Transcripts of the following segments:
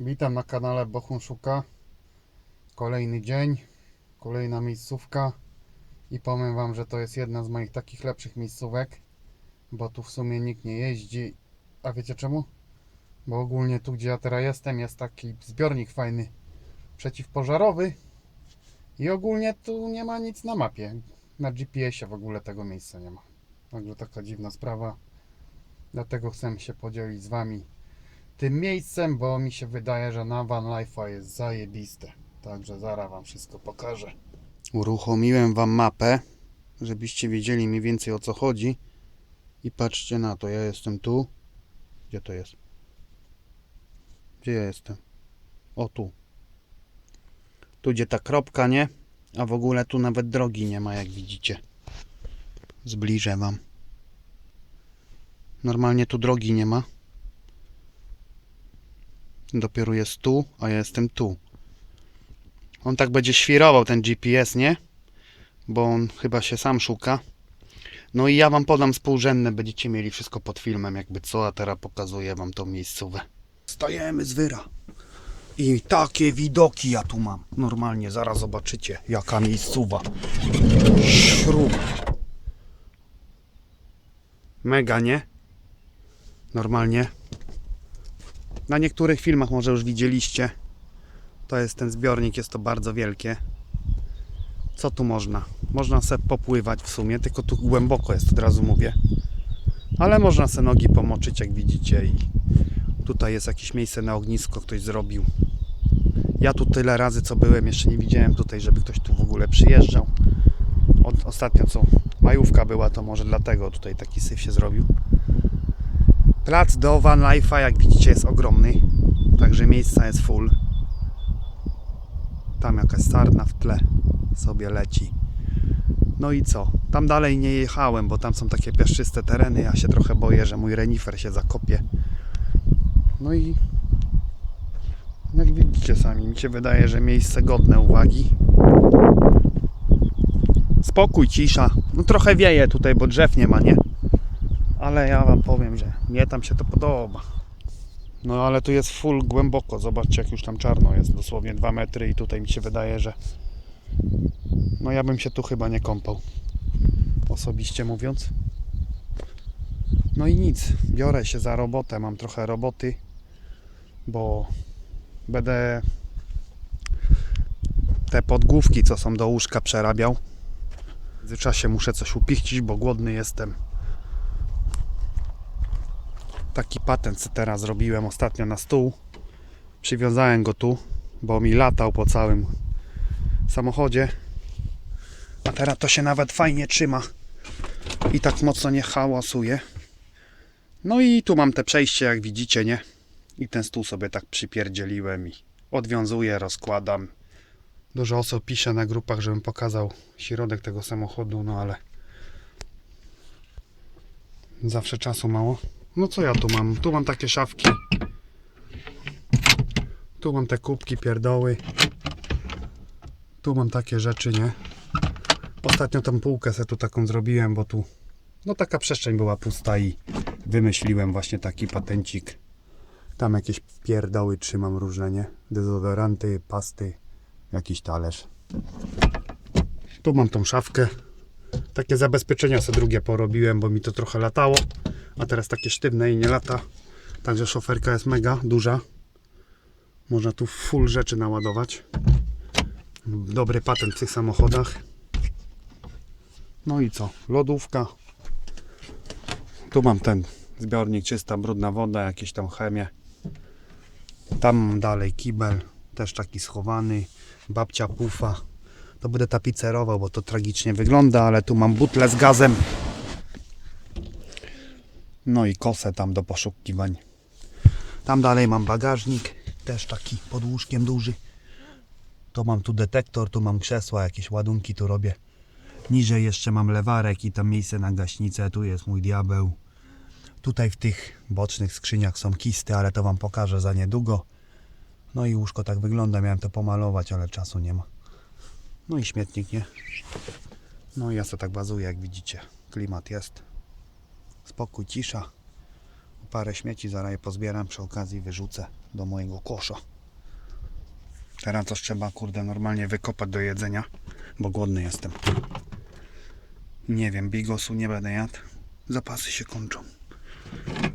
Witam na kanale Bochun Szuka. Kolejny dzień, kolejna miejscówka i powiem Wam, że to jest jedna z moich takich lepszych miejscówek, bo tu w sumie nikt nie jeździ. A wiecie czemu? Bo ogólnie tu, gdzie ja teraz jestem, jest taki zbiornik fajny przeciwpożarowy i ogólnie tu nie ma nic na mapie. Na GPS-ie w ogóle tego miejsca nie ma. Także taka dziwna sprawa. Dlatego chcę się podzielić z Wami tym miejscem, bo mi się wydaje, że na Van Life'a jest zajebiste. Także zaraz Wam wszystko pokażę. Uruchomiłem Wam mapę, żebyście wiedzieli mniej więcej o co chodzi. I patrzcie na to, ja jestem tu. Gdzie to jest? Gdzie ja jestem? O tu. Tu gdzie ta kropka, nie? A w ogóle tu nawet drogi nie ma, jak widzicie. Zbliżę Wam. Normalnie tu drogi nie ma. Dopiero jest tu, a ja jestem tu. On tak będzie świrował ten GPS, nie? Bo on chyba się sam szuka. No i ja wam podam współrzędne, będziecie mieli wszystko pod filmem, jakby co, a teraz pokazuję wam tą miejscówę. Stajemy z wyra. I takie widoki ja tu mam. Normalnie, zaraz zobaczycie, jaka miejscowa. Śrub. Mega, nie? Normalnie. Na niektórych filmach może już widzieliście. To jest ten zbiornik, jest to bardzo wielkie. Co tu można? Można se popływać w sumie, tylko tu głęboko jest, od razu mówię. Ale można se nogi pomoczyć, jak widzicie. I tutaj jest jakieś miejsce na ognisko, ktoś zrobił. Ja tu tyle razy co byłem, jeszcze nie widziałem tutaj, żeby ktoś tu w ogóle przyjeżdżał. Od, ostatnio co majówka była, to może dlatego tutaj taki syf się zrobił. Plac do Van Life'a, jak widzicie, jest ogromny. Także miejsca jest full. Tam jakaś sarna w tle sobie leci. No i co? Tam dalej nie jechałem, bo tam są takie piaszczyste tereny. Ja się trochę boję, że mój renifer się zakopie. No i jak widzicie sami, mi się wydaje, że miejsce godne uwagi. Spokój, cisza. No trochę wieje tutaj, bo drzew nie ma, nie? Ale ja wam powiem, że mnie tam się to podoba. No ale tu jest full głęboko. Zobaczcie, jak już tam czarno jest. Dosłownie 2 metry i tutaj mi się wydaje, że no ja bym się tu chyba nie kąpał. Osobiście mówiąc. No i nic. Biorę się za robotę. Mam trochę roboty, bo będę te podgłówki, co są do łóżka, przerabiał. W międzyczasie muszę coś upichcić, bo głodny jestem taki patent co teraz zrobiłem ostatnio na stół. Przywiązałem go tu, bo mi latał po całym samochodzie. A teraz to się nawet fajnie trzyma i tak mocno nie hałasuje. No i tu mam te przejście, jak widzicie, nie? I ten stół sobie tak przypierdzieliłem i odwiązuję, rozkładam. Dużo osób pisze na grupach, żebym pokazał środek tego samochodu, no ale zawsze czasu mało. No co ja tu mam? Tu mam takie szafki. Tu mam te kubki, pierdoły. Tu mam takie rzeczy, nie? Ostatnio tą półkę sobie tu taką zrobiłem, bo tu no taka przestrzeń była pusta i wymyśliłem właśnie taki patencik. Tam jakieś pierdoły trzymam różne, nie? Dezodoranty, pasty, jakiś talerz. Tu mam tą szafkę. Takie zabezpieczenia sobie drugie porobiłem, bo mi to trochę latało. A teraz takie sztywne i nie lata. Także szoferka jest mega duża. Można tu full rzeczy naładować. Dobry patent w tych samochodach. No i co? Lodówka. Tu mam ten zbiornik, czysta, brudna woda, jakieś tam chemię. Tam dalej kibel, też taki schowany. Babcia pufa. To będę tapicerował, bo to tragicznie wygląda, ale tu mam butlę z gazem. No i kosę tam do poszukiwań. Tam dalej mam bagażnik, też taki pod łóżkiem duży. To mam tu detektor, tu mam krzesła, jakieś ładunki tu robię. Niżej jeszcze mam lewarek i tam miejsce na gaśnicę, tu jest mój diabeł. Tutaj w tych bocznych skrzyniach są kisty, ale to wam pokażę za niedługo. No i łóżko tak wygląda, miałem to pomalować, ale czasu nie ma. No i śmietnik, nie? No i ja sobie tak bazuję, jak widzicie. Klimat jest spokój, cisza. Parę śmieci zaraz je pozbieram, przy okazji wyrzucę do mojego kosza. Teraz to trzeba, kurde, normalnie wykopać do jedzenia, bo głodny jestem. Nie wiem, bigosu nie będę jadł. Zapasy się kończą.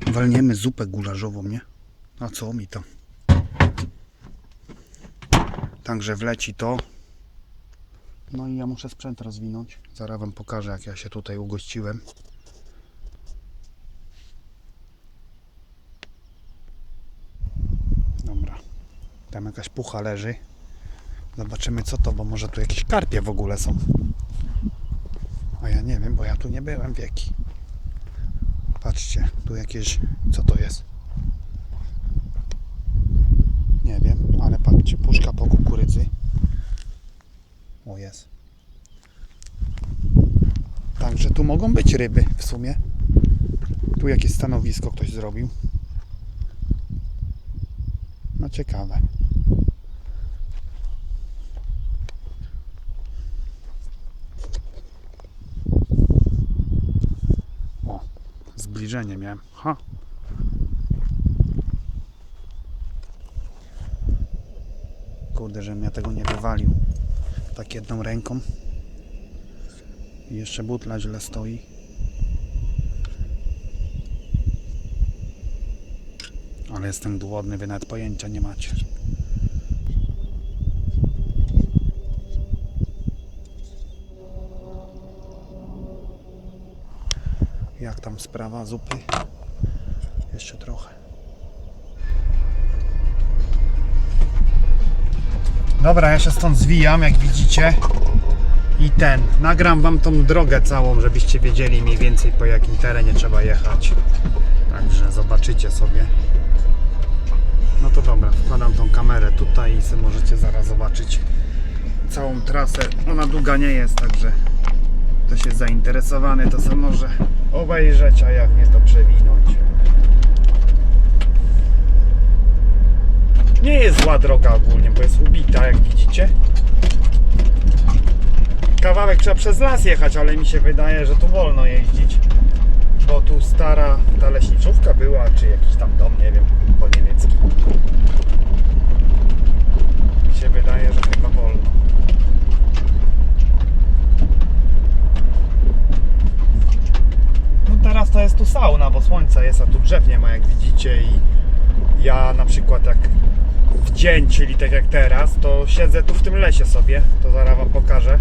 Walniemy zupę gularzową, nie? A co mi to? Także wleci to. No i ja muszę sprzęt rozwinąć. Zaraz wam pokażę, jak ja się tutaj ugościłem. Dobra. Tam jakaś pucha leży. Zobaczymy co to, bo może tu jakieś karpie w ogóle są. A ja nie wiem, bo ja tu nie byłem wieki. Patrzcie, tu jakieś... Co to jest? Nie wiem, ale patrzcie, puszka po kukurydzy. O jest. Także tu mogą być ryby w sumie. Tu jakieś stanowisko ktoś zrobił. No ciekawe. O, zbliżenie miałem. Ha. Kurde, żebym ja tego nie wywalił. Tak jedną ręką. I jeszcze butla źle stoi. Ale jestem głodny, wy nawet pojęcia nie macie. Jak tam sprawa zupy? Jeszcze trochę. Dobra, ja się stąd zwijam, jak widzicie. I ten, nagram wam tą drogę całą, żebyście wiedzieli mniej więcej po jakim terenie trzeba jechać. Także zobaczycie sobie. To dobra, wkładam tą kamerę tutaj i sobie możecie zaraz zobaczyć całą trasę. Ona długa nie jest, także ktoś jest zainteresowany, to sobie może obejrzeć, a jak nie to przewinąć. Nie jest zła droga ogólnie, bo jest ubita, jak widzicie. Kawałek trzeba przez las jechać, ale mi się wydaje, że tu wolno jeździć. Bo tu stara ta leśniczówka była, czy jakiś tam dom, nie wiem, po niemiecki. Mi się wydaje, że chyba wolno. No teraz to jest tu sauna, bo słońce jest, a tu drzew nie ma, jak widzicie i ja na przykład jak w dzień, czyli tak jak teraz, to siedzę tu w tym lesie sobie, to zaraz wam pokażę.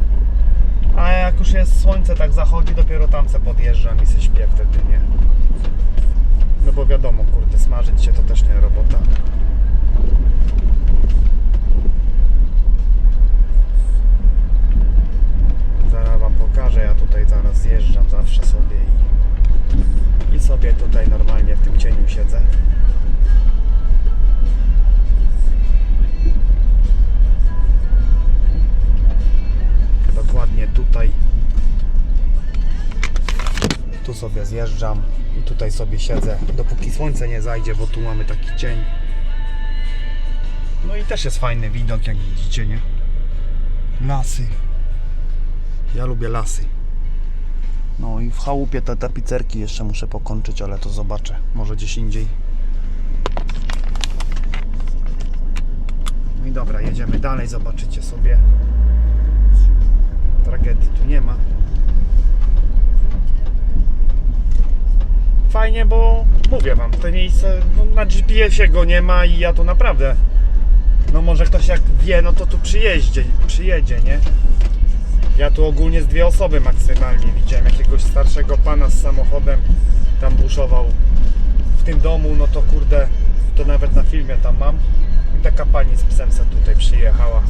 A jak już jest słońce tak zachodzi, dopiero tam se podjeżdżam i se śpię wtedy, nie? No bo wiadomo, kurde, smażyć się to też nie robota. Zaraz wam pokażę, ja tutaj zaraz zjeżdżam zawsze sobie i, i sobie tutaj normalnie w tym cieniu siedzę. Zjeżdżam i tutaj sobie siedzę dopóki słońce nie zajdzie, bo tu mamy taki cień. No i też jest fajny widok jak widzicie, nie? Lasy. Ja lubię lasy. No i w chałupie te tapicerki jeszcze muszę pokończyć, ale to zobaczę. Może gdzieś indziej. No i dobra, jedziemy dalej, zobaczycie sobie tragedii tu nie ma. Fajnie, bo mówię wam, to miejsce no, na GPS-ie go nie ma i ja tu naprawdę no może ktoś jak wie, no to tu przyjeździe, przyjedzie, nie? Ja tu ogólnie z dwie osoby maksymalnie widziałem jakiegoś starszego pana z samochodem tam buszował w tym domu, no to kurde, to nawet na filmie tam mam. I taka pani z psem se tutaj przyjechała.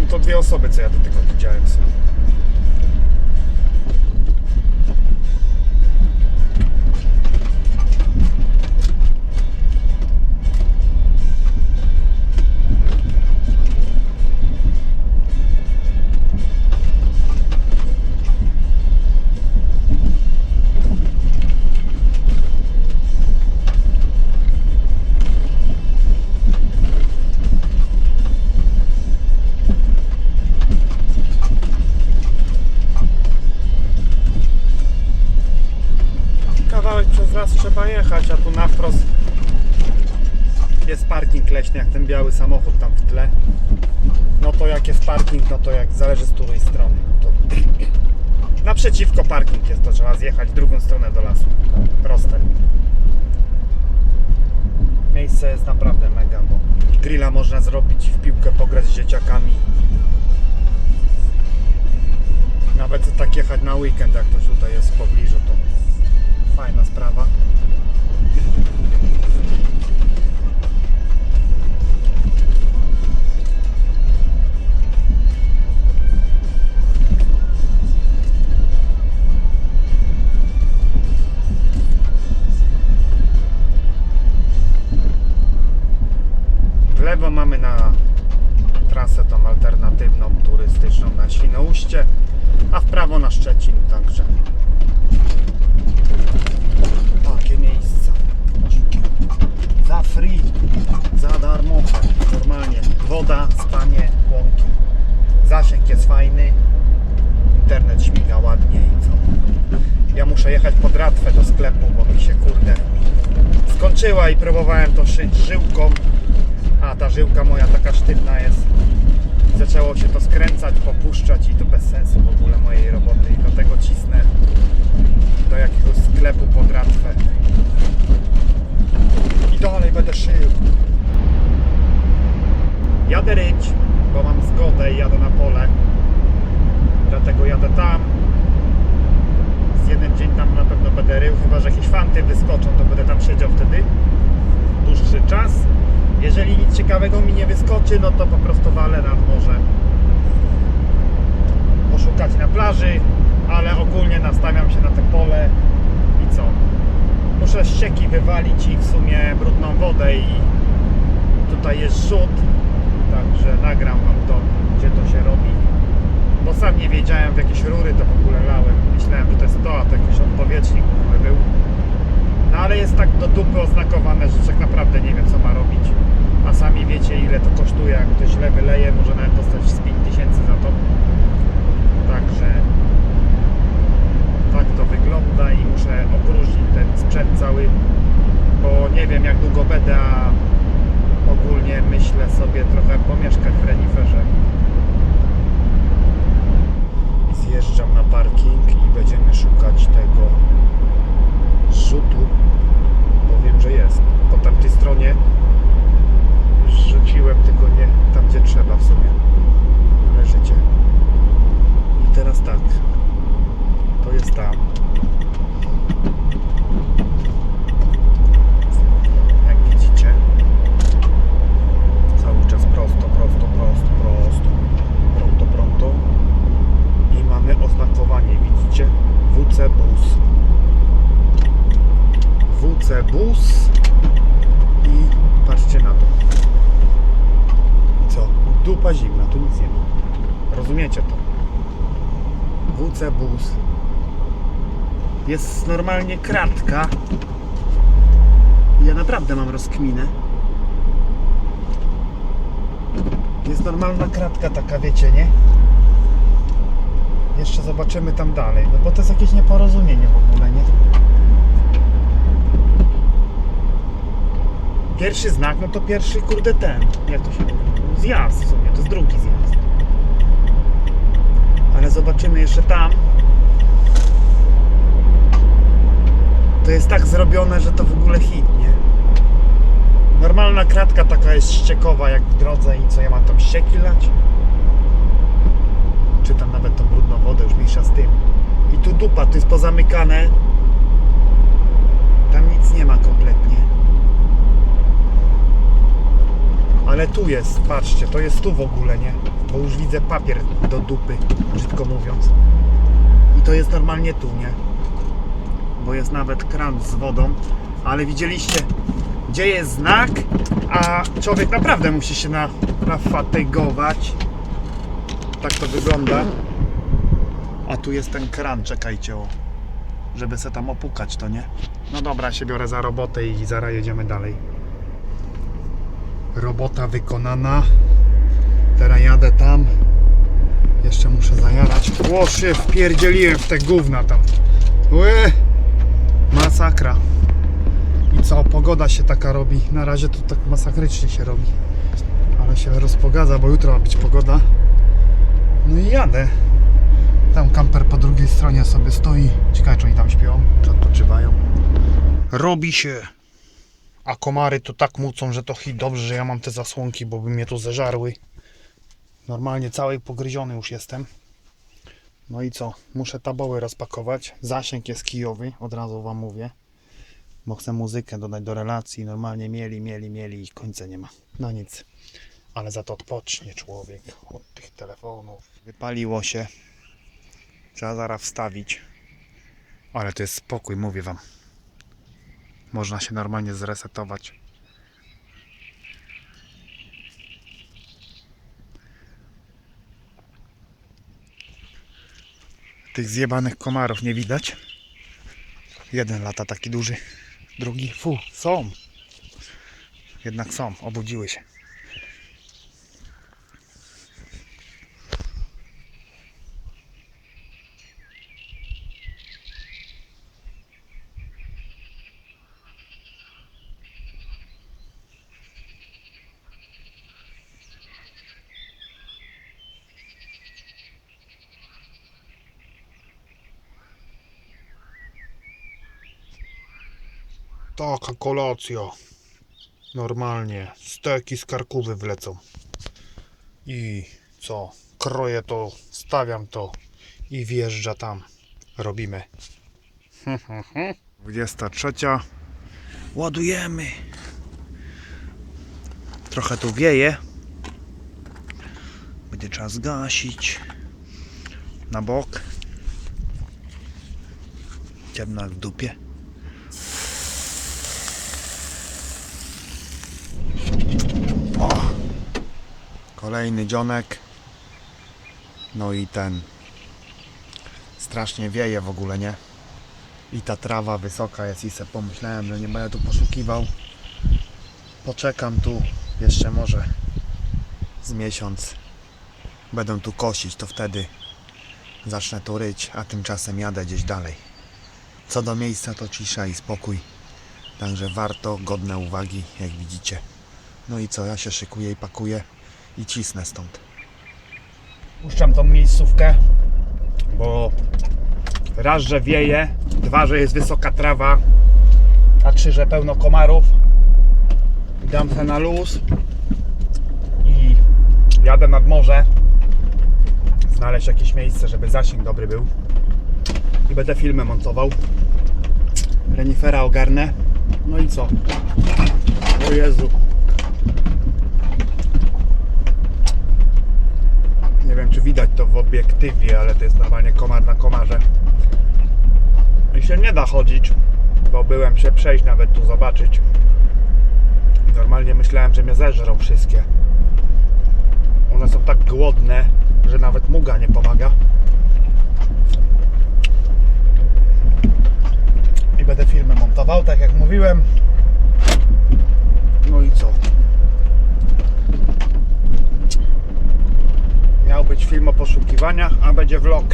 No to dwie osoby, co ja do tego widziałem są. Jest parking leśny, jak ten biały samochód tam w tle. No to jak jest parking, no to jak zależy z której strony. To naprzeciwko parking jest, to trzeba zjechać w drugą stronę do lasu. Proste. Miejsce jest naprawdę mega, bo grilla można zrobić, w piłkę pograć z dzieciakami. Nawet tak jechać na weekend, jak ktoś tutaj jest w pobliżu, to fajna sprawa. Turystyczną na Świnoujście, a w prawo na Szczecin, także takie miejsca. Za free, za darmowe, normalnie. Woda, spanie, łąki. Zasięg jest fajny, internet śmiga ładnie i co. Ja muszę jechać pod Ratwę do sklepu, bo mi się kurde skończyła i próbowałem to szyć żyłką, a ta żyłka moja taka sztywna jest. Zaczęło się to skręcać, popuszczać i to bez sensu w ogóle mojej roboty i dlatego cisnę do jakiegoś sklepu pod Ratwę. I dalej będę szył. Jadę ryć, bo mam zgodę i jadę na pole. Dlatego jadę tam. Z jeden dzień tam na pewno będę rył, chyba że jakieś fanty wyskoczą, to będę tam siedział wtedy dłuższy czas. Jeżeli nic ciekawego mi nie wyskoczy, no to po prostu walę nad morze. Poszukać na plaży, ale ogólnie nastawiam się na te pole i co? Muszę ścieki wywalić i w sumie brudną wodę i tutaj jest rzut, także nagram wam to, gdzie to się robi. Bo sam nie wiedziałem w jakieś rury to w ogóle lałem. Myślałem, że to jest to, a to jakiś odpowietrznik w ogóle był. No ale jest tak do dupy oznakowane, że tak naprawdę nie wiem co ma robić. A sami wiecie ile to kosztuje, jak ktoś źle wyleje, może nawet dostać z 5000 za to. Także tak to wygląda i muszę opróżnić ten sprzęt cały, bo nie wiem jak długo będę, a ogólnie myślę sobie trochę pomieszkać w reniferze. Zjeżdżam na parking i będziemy szukać tego rzutu, bo wiem, że jest. Po tamtej stronie rzuciłem, tylko nie tam, gdzie trzeba w sumie. Leżycie. I teraz tak. To jest tam. Jak widzicie, cały czas prosto, prosto, prosto, prosto, pronto, pronto. I mamy oznakowanie, widzicie? WC Bus. WC Bus i patrzcie na to. I co? Dupa zimna, tu nic nie ma. Rozumiecie to? WC Bus. Jest normalnie kratka. Ja naprawdę mam rozkminę. Jest normalna kratka taka, wiecie, nie? Jeszcze zobaczymy tam dalej, no bo to jest jakieś nieporozumienie w ogóle, nie? Pierwszy znak, no to pierwszy, kurde, ten, jak to się mówi? Zjazd w sumie, to jest drugi zjazd. Ale zobaczymy jeszcze tam. To jest tak zrobione, że to w ogóle hit, nie? Normalna kratka taka jest ściekowa jak w drodze i co, ja mam tam ścieki lać? Czy tam nawet tą brudną wodę, już mniejsza z tym. I tu dupa, tu jest pozamykane. Tam nic nie ma kompletnie. Ale tu jest, patrzcie, to jest tu w ogóle, nie? Bo już widzę papier do dupy, brzydko mówiąc. I to jest normalnie tu, nie? Bo jest nawet kran z wodą. Ale widzieliście, gdzie jest znak, a człowiek naprawdę musi się na, nafatygować. Tak to wygląda. A tu jest ten kran, czekajcie o. Żeby se tam opukać to, nie? No dobra, się biorę za robotę i zaraz jedziemy dalej. Robota wykonana. Teraz jadę tam. Jeszcze muszę zajarać. O, się wpierdzieliłem w te gówna tam. Ły! Masakra. I co, pogoda się taka robi. Na razie to tak masakrycznie się robi. Ale się rozpogadza, bo jutro ma być pogoda. No i jadę. Tam kamper po drugiej stronie sobie stoi. Ciekawe, czy oni tam śpią, czy odpoczywają. Robi się. A komary to tak mucą, że to hit dobrze, że ja mam te zasłonki, bo by mnie tu zeżarły. Normalnie cały pogryziony już jestem. No i co? Muszę taboły rozpakować. Zasięg jest kijowy, od razu wam mówię. Bo chcę muzykę dodać do relacji. Normalnie mieli, mieli, mieli i końca nie ma. No nic. Ale za to odpocznie człowiek od tych telefonów. Wypaliło się. Trzeba zaraz wstawić. Ale to jest spokój, mówię wam. Można się normalnie zresetować. Tych zjebanych komarów nie widać. Jeden lata taki duży, drugi, fu, są. Jednak są, obudziły się. Taka kolacja. Normalnie. Steki z karkówy wlecą. I co? Kroję to, stawiam to i wjeżdża tam. Robimy. 23. Ładujemy. Trochę tu wieje. Będzie trzeba zgasić. Na bok. Ciemno jak w dupie. Kolejny dzionek. No i ten. Strasznie wieje w ogóle, nie? I ta trawa wysoka jest i se pomyślałem, że nie będę tu poszukiwał. Poczekam tu jeszcze może z miesiąc. Będę tu kosić, to wtedy zacznę tu ryć, a tymczasem jadę gdzieś dalej. Co do miejsca to cisza i spokój. Także warto, godne uwagi, jak widzicie. No i co, ja się szykuję i pakuję i cisnę stąd. Puszczam tą miejscówkę, bo raz, że wieje, dwa, że jest wysoka trawa, a trzy, że pełno komarów. Dam se na luz i jadę nad morze znaleźć jakieś miejsce, żeby zasięg dobry był i będę filmy montował. Renifera ogarnę. No i co? O Jezu. Nie wiem, czy widać to w obiektywie, ale to jest normalnie komar na komarze. I się nie da chodzić, bo byłem się przejść nawet tu zobaczyć. Normalnie myślałem, że mnie zeżrą wszystkie. One są tak głodne, że nawet muga nie pomaga. I będę filmy montował, tak jak mówiłem. No i co? Miał być film o poszukiwaniach, a będzie vlog.